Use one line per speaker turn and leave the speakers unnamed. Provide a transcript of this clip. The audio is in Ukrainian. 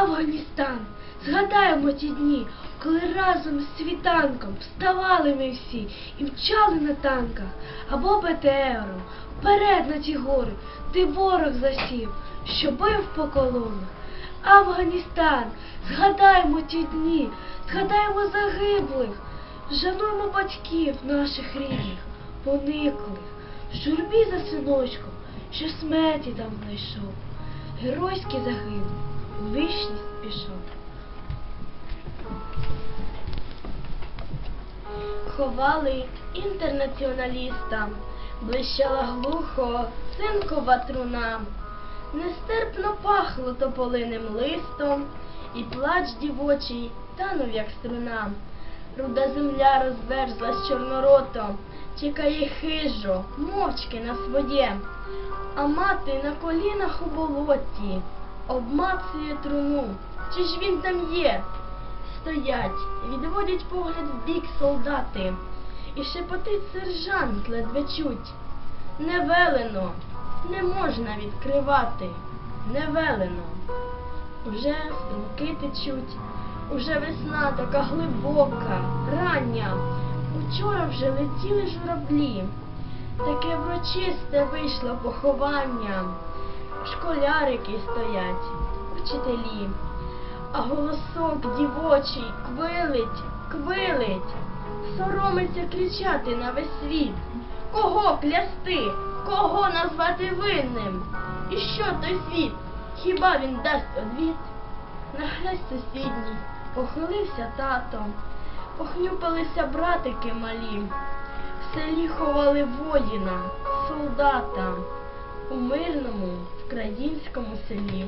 Афганістан. Згадаємо ті дні, коли разом з світанком вставали ми всі і мчали на танках або БТРом вперед на ті гори, де ворог засів, що бив по колонах. Афганістан, згадаємо ті дні, згадаємо загиблих, жануємо батьків наших рідних, пониклих, в журбі за синочком, що смерті там знайшов. Геройський загинув, Ховали інтернаціоналіста, блищала глухо цинкова труна. Нестерпно пахло тополиним листом, і плач дівочий танув, як струна. Руда земля розверзлась чорноротом, чекає хижо, мовчки на своє. А мати на колінах у болоті обмацує труну. Чи ж він там є? Стоять, відводять погляд в бік солдати, і шепотить сержант ледве чуть. Не велено, не можна відкривати, не велено. Уже струмки течуть, уже весна така глибока, рання. Учора вже летіли журавлі. Таке врочисте вийшло поховання. Школярики стоять, вчителі, а голосок дівочий квилить, квилить, соромиться кричати на весь світ. Кого клясти, кого назвати винним? І що той світ? Хіба він дасть одвіт? На хрест сусідній похилився тато, похнюпалися братики малі. В селі ховали воїна, солдата у мирному українському селі.